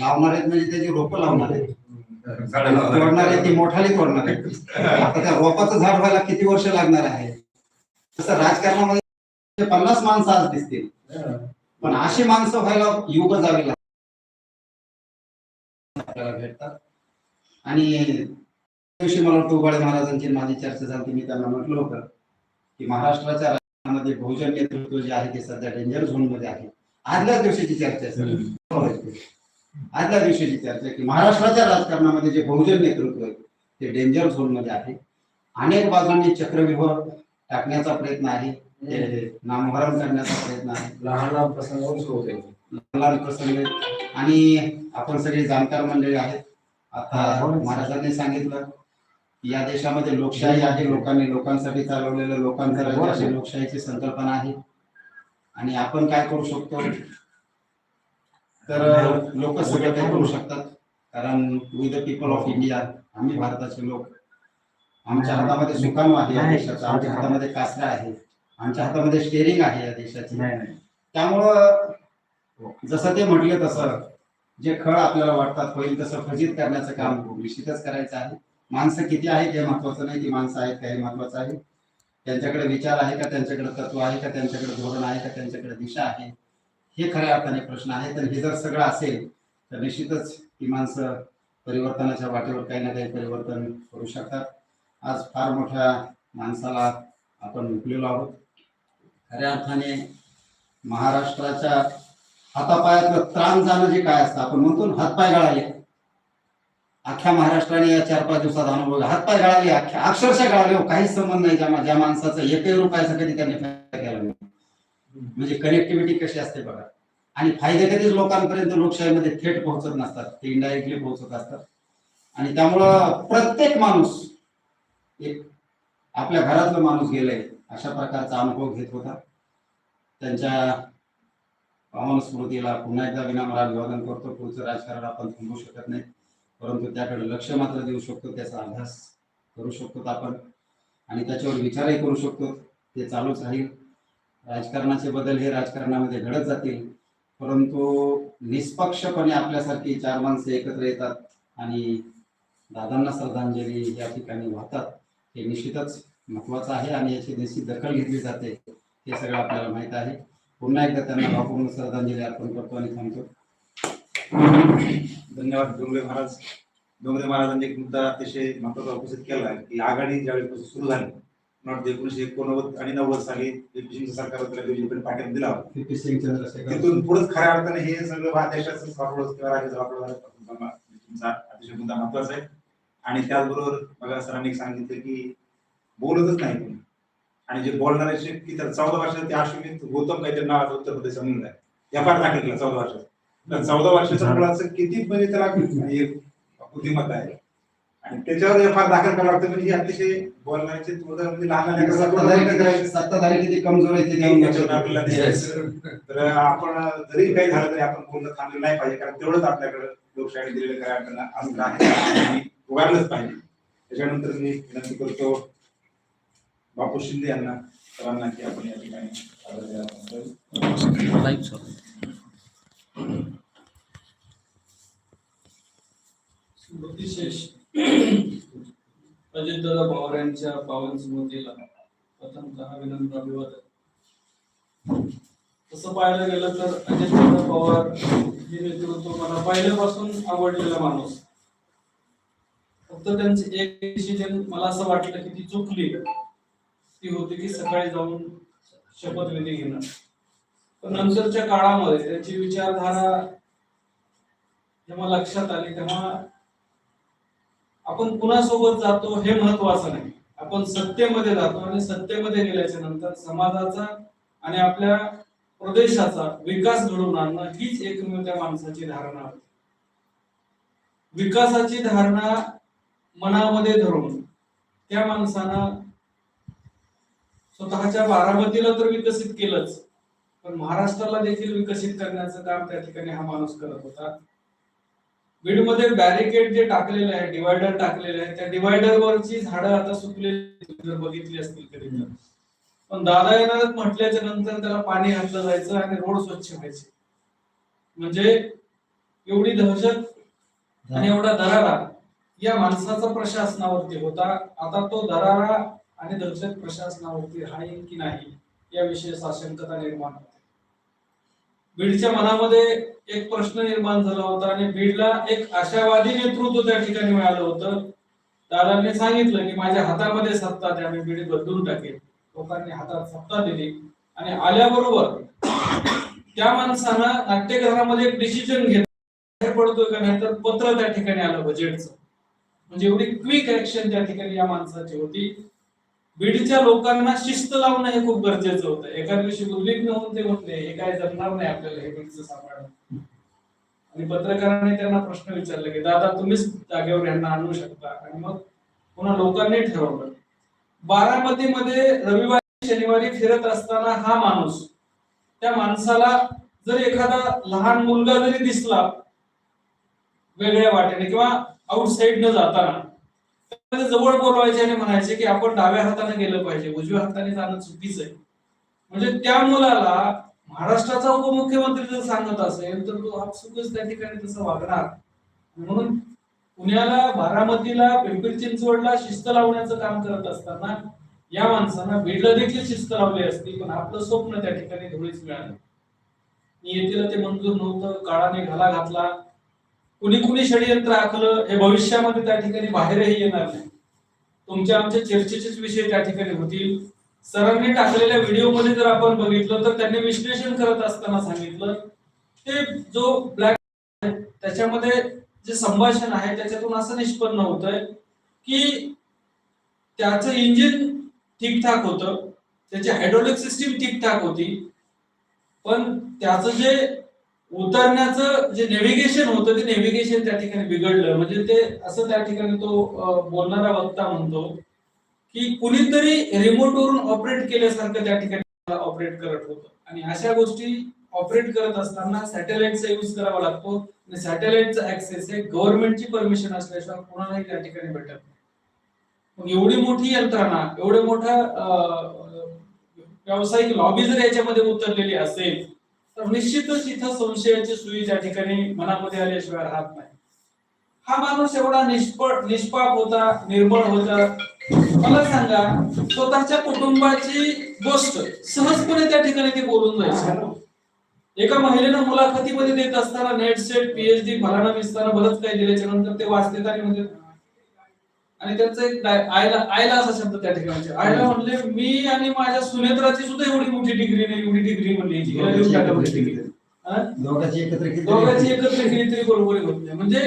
लावणार आहेत म्हणजे त्याची रोपं लावणार आहेत. तोडणार आहे ती मोठाली तोडणार आहे आता त्या रोपाचं झाड व्हायला किती वर्ष लागणार आहे? तसं राजकारणामध्ये पन्नास माणसं आज दिसतील. पण अशी माणसं व्हायला युग जावी लागतात आपल्याला भेटतात. आणि दिवशी मला वाटतं उबाळे महाराजांची माझी चर्चा झाली मी त्यांना म्हटलं होतं की महाराष्ट्राच्या राजकारणामध्ये बहुजन नेतृत्व जे आहे ते सध्या डेंजर झोनमध्ये आहे. आदल्या दिवशीची चर्चा आदल्या दिवशीची चर्चा की महाराष्ट्राच्या राजकारणामध्ये जे बहुजन नेतृत्व आहे ते डेंजर झोनमध्ये आहे. अनेक बाजूंनी चक्रव्यूह टाकण्याचा प्रयत्न आहे. ते नामोहरम करण्याचा प्रयत्न आहे. लहान लहान प्रसंगावर सुरू होते. लहान प्रसंग. आणि आपण सगळे जाणकार मंडळी आहेत. आता महाराजांनी सांगितलं या देशामध्ये लोकशाही आहे. लोकांनी लोकांसाठी चालवलेलं लोकांचं लोकशाहीची संकल्पना आहे. आणि आपण काय करू शकतो? तर लोक सगळं काही करू शकतात. कारण we the people of India आम्ही भारताचे लोक. आमच्या हातामध्ये सुकाणू आहे या देशाचा. आमच्या हातामध्ये कासरा आहे आमच्या हातामध्ये स्टेरिंग आहे या देशाची. त्यामुळं जसं ते म्हटले तसं जे खळ आपल्याला वाटतात होईल तसं फजित करण्याचं काम निश्चितच करायचं आहे. माणसं किती आहेत हे महत्वाचं नाही. ती माणसं आहेत का हे महत्वाचं आहे? त्यांच्याकडे विचार आहे का? त्यांच्याकडे तत्व आहे का? त्यांच्याकडे धोरण आहे का? त्यांच्याकडे दिशा आहे? हे खऱ्या अर्थाने प्रश्न आहे. तर हे जर सगळं असेल तर निश्चितच ती माणसं परिवर्तनाच्या वाटेवर काही ना काही परिवर्तन करू शकतात. आज फार मोठ्या माणसाला आपण मुकलेलो आहोत. खऱ्या अर्थाने महाराष्ट्राच्या हातापायातलं त्राण जाणं जे काय असतं आपण म्हणतो हातपाय गळाले. अख्ख्या महाराष्ट्राने या चार पाच दिवसात अनुभव हातपाय गळाले अख्ख्या अक्षरशः गळाले. हो, काहीच संबंध नाही. ज्या ज्या माणसाचा एकही रुपयाचा कधी त्यांनी फायदा केला नाही. म्हणजे कनेक्टिव्हिटी कशी असते बघा. आणि फायदे कधीच लोकांपर्यंत लोकशाहीमध्ये थेट पोहोचत नसतात ते इनडायरेक्टली पोहोचत असतात. आणि त्यामुळं प्रत्येक माणूस एक आपल्या घरातलं माणूस गेलंय अशा प्रकारचा अनुभव घेत होता. त्यांच्या पावन स्मृतीला पुन्हा एकदा विनामरा अभिवादन करतो. पुढचं राजकारण आपण थांबवू शकत नाही. परंतु त्याकडे लक्ष मात्र देऊ शकतो त्याचा अभ्यास करू शकतो आपण. आणि त्याच्यावर विचारही करू शकतो. ते चालूच राहील. राजकारणाचे बदल हे राजकारणामध्ये घडत जातील. परंतु निष्पक्षपणे आपल्यासारखी चार माणसं एकत्र येतात आणि दादांना श्रद्धांजली या ठिकाणी वाहतात हे निश्चितच महत्वाचं आहे आणि याची निश्चित दखल घेतली जाते हे सगळं आपल्याला माहीत आहे. पुन्हा एकदा त्यांना भावपूर्ण श्रद्धांजली अर्पण करतो आणि थांबतो. धन्यवाद डोंगरे महाराज. डोंगरे महाराजांनी एक मुद्दा अतिशय महत्त्वाचा उपस्थित केला आहे की आघाडी ज्यावेळी सुरू झाली नॉट एकोणीशे एकोणनव्वद आणि नव्वद साली ब्रिटिशांचं सरकार पाठिंबा दिला. तिथून पुढेच खऱ्या अर्थाने हे सगळं देशाचं वापरलं किंवा राज्याचं तुमचा अतिशय मुद्दा महत्त्वाचा आहे. आणि त्याचबरोबर बघा सरांनी सांगितलं की बोलतच नाही कोणी. आणि जे बोलणारे की तर चौदा वर्षात ते अश्विनी गौतम काहीतरी नावाचा उत्तर प्रदेश म्हणून आहे. एफ आर दाखल केला चौदा वर्षात तर चौदा वर्षाच्या मुलाचं किती म्हणजे त्याला बुद्धिमत्ता आहे. आणि त्याच्यावर एफ दाखल करावं लागतं म्हणजे अतिशय बोलण्याचे म्हणजे लहान सत्ताधारी किती- सत्ताधारी किती कमजोर आहे ते. तर आपण जरी काही झालं तरी आपण पूर्ण थांबलं नाही पाहिजे कारण तेवढंच आपल्याकडे लोकशाही दिलेलं काय आपल्याला असलं आहे. आणि उभारलंच पाहिजे. त्याच्यानंतर मी विनंती करतो बापू शिंदे यांना सरांना की आपण या ठिकाणी. स्मृतिशेष अजितदादा पवार यांच्या पावन स्मृतीला प्रथमतः विनम्र अभिवादन. तसं पाहायला गेलं तर अजितदादा पवार हे नेतृत्व मला पहिल्यापासून आवडलेला माणूस. फक्त त्यांचे एक डिसिजन मला असं वाटलं की ती चुकली. ती होती की सकाळी जाऊन शपथविधी घेणं. पण नंतरच्या काळामध्ये त्यांची विचारधारा जेव्हा लक्षात आली तेव्हा आपण कुणासोबत जातो हे महत्वाचं नाही. आपण सत्तेमध्ये जातो आणि सत्तेमध्ये गेल्याच्यानंतर समाजाचा आणि आपल्या प्रदेशाचा विकास घडवून आणणं हीच एकमेव त्या माणसाची धारणा होती. विकासाची धारणा मनामध्ये धरून त्या माणसानं स्वतःच्या बारामतीला तर विकसित केलंच पण महाराष्ट्राला देखील विकसित करण्याचं काम त्या ठिकाणी हा माणूस करत होता. बीडमध्ये बॅरिकेड जे टाकलेले आहे डिवायडर टाकलेले आहे त्या डिवायडर वरची झाडं आता सुकलेली जर बघितली असतील कधी तर पण दादा येणार म्हटल्याच्या नंतर त्याला पाणी घातलं जायचं आणि रोड स्वच्छ व्हायचे. म्हणजे एवढी दहशत आणि एवढा दरारा या माणसाचा प्रशासनावरती होता. आता तो दरारा आणि दहशत प्रशासनावरती राहील की नाही याविषयी साशंकता निर्माण होते. बीडच्या मनामध्ये एक प्रश्न निर्माण झाला होता आणि बीडला एक आशावादी नेतृत्व त्या ठिकाणी मिळालं होतं. दादांनी सांगितलं की माझ्या हातामध्ये सत्ता द्या मी बीड बदलून टाकेल लोकांनी हातात सत्ता दिली. आणि आल्याबरोबर त्या माणसानं नाट्यगृहामध्ये एक डिसिजन घेतलं. बाहेर पडतोय का नाही तर पत्र त्या ठिकाणी आलं बजेटचं म्हणजे एवढी क्विक ऍक्शन त्या ठिकाणी या माणसाची होती. बीडच्या लोकांना शिस्त लावणं हे खूप गरजेचं होतं. एका दिवशी उद्विग्न होऊन ते म्हटले हे काय जमणार नाही आपल्याला हे बीडचं सांभाळणं. आणि पत्रकारांनी त्यांना प्रश्न विचारले की दादा तुम्हीच जागेवर यांना आणू शकता. आणि मग पुन्हा लोकांनी ठरवलं. बारामतीमध्ये रविवारी शनिवारी फिरत असताना हा माणूस त्या माणसाला जर एखादा लहान मुलगा जरी दिसला वेगळ्या वाटेने किंवा आउटसाईड न जाताना जवळ बोलवायचे आणि म्हणायचे की आपण डाव्या हाताने गेलं पाहिजे उजव्या हाताने जाणं चुकीचं आहे. म्हणजे त्या मुलाला महाराष्ट्राचा उपमुख्यमंत्री जर सांगत असेल तर तो आपसुकच त्या ठिकाणी तसं वागणार. म्हणून पुण्याला बारामतीला पिंपरी चिंचवडला शिस्त लावण्याचं काम करत असताना या माणसांना बीडला देखील शिस्त लावली असती पण आपलं स्वप्न त्या ठिकाणी धुळीच मिळालं. येतील ते मंजूर नव्हतं काळाने घाला घातला. कुणी कुणी षडयंत्र आखलं हे भविष्यामध्ये त्या ठिकाणी बाहेरही येणार नाही. तुमच्या आमच्या चर्चेचेच विषय त्या ठिकाणी होतील. सरांनी टाकलेल्या व्हिडिओमध्ये जर आपण बघितलं तर त्यांनी विश्लेषण करत असताना सांगितलं ते जो ब्लॅक त्याच्यामध्ये जे संभाषण आहे त्याच्यातून असं निष्पन्न होत आहे की त्याचं इंजिन ठीकठाक होतं त्याची हायड्रोलिक सिस्टीम ठीकठाक होती पण त्याचं जे उतरण्याचं जे नेव्हिगेशन होतं ते नेव्हिगेशन त्या ठिकाणी बिघडलं. म्हणजे ते असं त्या ठिकाणी तो बोलणारा वक्ता म्हणतो की कुणीतरी रिमोट वरून ऑपरेट केल्यासारखं त्या ठिकाणी ऑपरेट करत होतं. आणि अशा गोष्टी ऑपरेट करत असताना सॅटेलाइटचा यूज करावा लागतो. आणि सॅटेलाइटचा ऍक्सेस हे गव्हर्नमेंटची परमिशन असल्याशिवाय कोणालाही त्या ठिकाणी भेटत नाही. मग एवढी मोठी यंत्रणा एवढे मोठा व्यावसायिक लॉबी जर याच्यामध्ये उतरलेली असेल तर निश्चितच इथं संशयाची सुई त्या ठिकाणी मनामध्ये आल्याशिवाय राहत नाही. हा माणूस एवढा निष्पट निष्पाप होता निर्मळ होता. मला सांगा स्वतःच्या कुटुंबाची गोष्ट सहजपणे त्या ठिकाणी ते बोलून जायचे एका महिलेनं मुलाखतीमध्ये देत असताना नेट सेट पीएचडी फलाना विस्तारा बरंच काही दिल्याच्या नंतर ते वाचते आणि म्हणजे आणि त्यांचं एक आयला आयला असा शब्द त्या ठिकाणी. आयला म्हणले मी आणि माझ्या सुनेत्राची सुद्धा एवढी मोठी डिग्री नाही एवढी डिग्री म्हणली? दोघांची एकत्र किती दोघांची एकत्र केली तरी बरोबरी होत नाही म्हणजे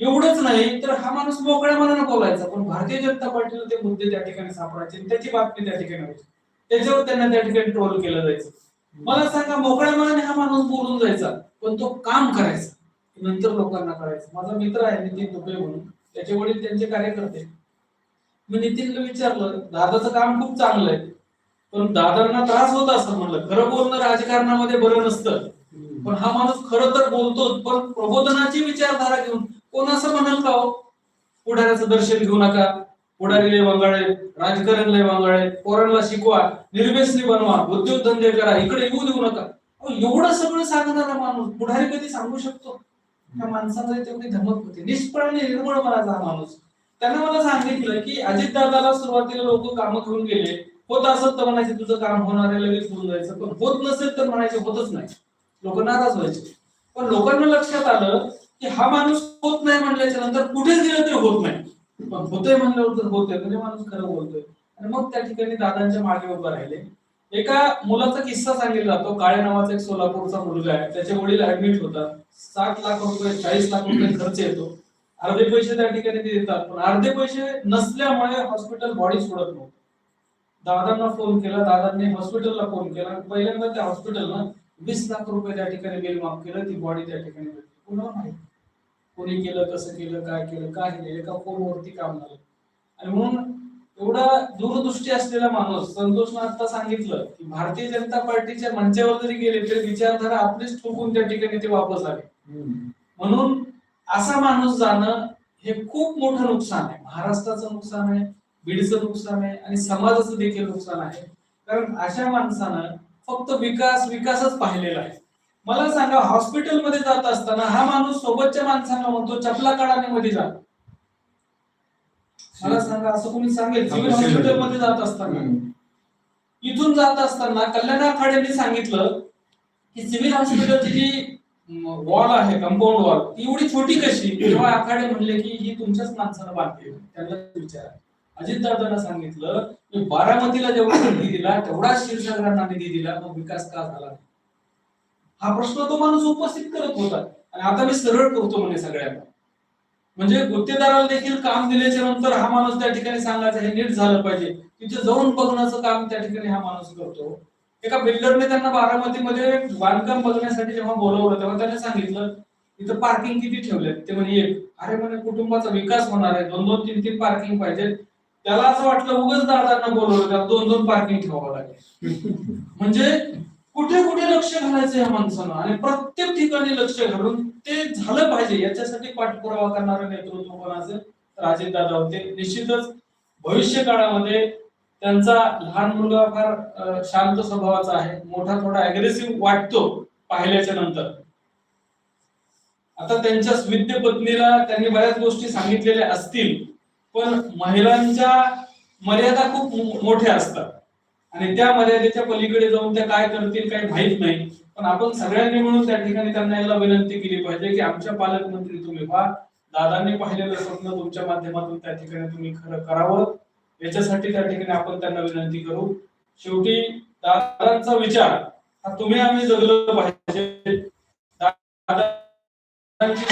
एवढंच नाही तर हा माणूस मोकळ्या मनानं बोलायचा. पण भारतीय जनता पार्टीला ते मुद्दे त्या ठिकाणी सापडायचे त्याची बातमी त्या ठिकाणी व्हायची त्याच्यावर त्यांना त्या ठिकाणी ट्रोल केलं जायचं. मला सांगा मोकळ्या मनाने हा माणूस बोलून जायचा पण तो काम करायचा. नंतर लोकांना कळायचं. माझा मित्र आहे नितीन दुबे म्हणून. त्याचे वडील त्यांचे कार्यकर्ते. मी नितीनला विचारलं दादाचं काम खूप चांगलं आहे पण दादांना त्रास होत असं म्हणलं. खरं बोलणं राजकारणामध्ये बरं नसतं. पण हा माणूस खरं तर बोलतोच पण प्रबोधनाची विचारधारा घेऊन कोण असं म्हणाल का हो? पुढाऱ्याचं दर्शन घेऊ नका. पुढारी लय वांगाळे राजकारण लय वांगाळे पोरांना शिकवा निर्व्यसनी बनवा उद्योगधंदे करा इकडे येऊ देऊ नका. एवढं सगळं सांगणारा माणूस पुढारी कधी सांगू शकतो? त्या माणसाचा तेवढी धमक होती. निष्फळ निर्मळ मनाचा हा माणूस. त्यांना मला सांगितलं की अजित दादाला सुरुवातीला लोक काम घेऊन गेले. होत असत तर म्हणायचे तुझं काम होणार आहे लगेच होऊन जायचं. पण होत नसेल तर म्हणायचे होतच नाही. लोक नाराज व्हायचे. पण लोकांना लक्षात आलं की हा माणूस होत नाही म्हणल्याच्या नंतर कुठेच गेलं तरी होत नाही. पण होतोय म्हणल्यावर तर होतोय म्हणजे माणूस खरं बोलतोय. आणि मग त्या ठिकाणी दादांच्या मागे उभं राहिले. एका मुलाचा किस्सा सांगितला जातो काळे नावाचा एक सोलापूरचा मुलगा आहे. त्याचे वडील ऍडमिट होतात. सात लाख रुपये चाळीस लाख रुपये खर्च येतो. अर्धे पैसे त्या ठिकाणी ते देतात. पण अर्धे पैसे नसल्यामुळे हॉस्पिटल बॉडी सोडत नव्हतं. दादांना फोन केला दादांनी हॉस्पिटलला फोन केला. पहिल्यांदा त्या हॉस्पिटलनं वीस लाख रुपये त्या ठिकाणी बिल माफ केलं ती बॉडी त्या ठिकाणी भेटली. कुणाला माहिती? कोणी केलं कसं केलं काय केलं काय केलं एका फोनवरती काम झालं. आणि म्हणून एवढा दूरदृष्टी असलेला माणूस संतोषनं आता सांगितलं की भारतीय जनता पार्टीच्या मंचावर जरी गेले तरी विचारधारा आपलीच ठोकून त्या ठिकाणी ते वापस आले. म्हणून असा माणूस जाणं हे खूप मोठं नुकसान आहे. महाराष्ट्राचं नुकसान आहे बीडचं नुकसान आहे आणि समाजाचं देखील नुकसान आहे. कारण अशा माणसानं फक्त विकास विकासच पाहिलेला आहे. मला सांगा हॉस्पिटलमध्ये जात असताना हा माणूस सोबतच्या माणसांना म्हणतो चपला काढाने मध्ये जा. मला सांगा असं कोणी सांगेल? सिव्हिल हॉस्पिटलमध्ये जात असताना. इथून जात असताना कल्याण आखाड्यांनी सांगितलं की सिव्हिल हॉस्पिटलची जी वॉल आहे कंपाऊंड वॉल ती एवढी छोटी कशी? तेव्हा आखाडे म्हणले की ही तुमच्याच माणसाला बांधली त्यांना विचार. अजित दादांना सांगितलं की बारामतीला जेवढा निधी दिला तेवढा क्षीरसागरांना निधी दिला मग विकास का झाला हा प्रश्न तो माणूस उपस्थित करत होता. आणि आता मी सरळ करतो म्हणे सगळ्यांना. म्हणजे गुत्तेदाराला देखील काम दिल्याच्या नंतर हा माणूस त्या ठिकाणी सांगायचा हे नीट झालं पाहिजे. तिथे जाऊन बघण्याचं काम त्या ठिकाणी हा माणूस करतो. एका बिल्डरने त्यांना बारामतीमध्ये बांधकाम बघण्यासाठी जेव्हा बोलवलं तेव्हा त्याने सांगितलं इथं पार्किंग किती ठेवले ते म्हणे एक. अरे म्हणे कुटुंबाचा विकास होणार आहे. दोन दोन तीन तीन पार्किंग पाहिजे. त्याला असं वाटलं उगाच दादांना बोलवलं त्याला दोन दोन पार्किंग ठेवावं लागेल. म्हणजे कुठे कुठे लक्ष घालायचं या माणसानं? आणि प्रत्येक ठिकाणी लक्ष घालून ते झालं पाहिजे. याच्यासाठी पाठपुरावा करणारं नेतृत्व कोण असेल तर होते. निश्चितच भविष्य काळामध्ये त्यांचा लहान मुलगा फार शांत स्वभावाचा आहे. मोठा थोडा अग्रेसिव्ह वाटतो पाहिल्याच्या नंतर. आता त्यांच्या स्विद्य पत्नीला त्यांनी बऱ्याच गोष्टी सांगितलेल्या असतील पण महिलांच्या मर्यादा खूप मोठ्या असतात. आणि त्या मर्यादेच्या पलीकडे जाऊन त्या काय करतील काही माहीत नाही. पण आपण सगळ्यांनी मिळून त्या ठिकाणी त्यांना याला विनंती केली पाहिजे की आमच्या पालकमंत्री तुम्ही व्हा. दादांनी पाहिलेलं स्वप्न तुमच्या माध्यमातून त्या ठिकाणी तुम्ही खरं करावं. याच्यासाठी त्या ठिकाणी आपण त्यांना विनंती करू. शेवटी दादांचा विचार हा तुम्ही आम्ही जगलं पाहिजे. दादांची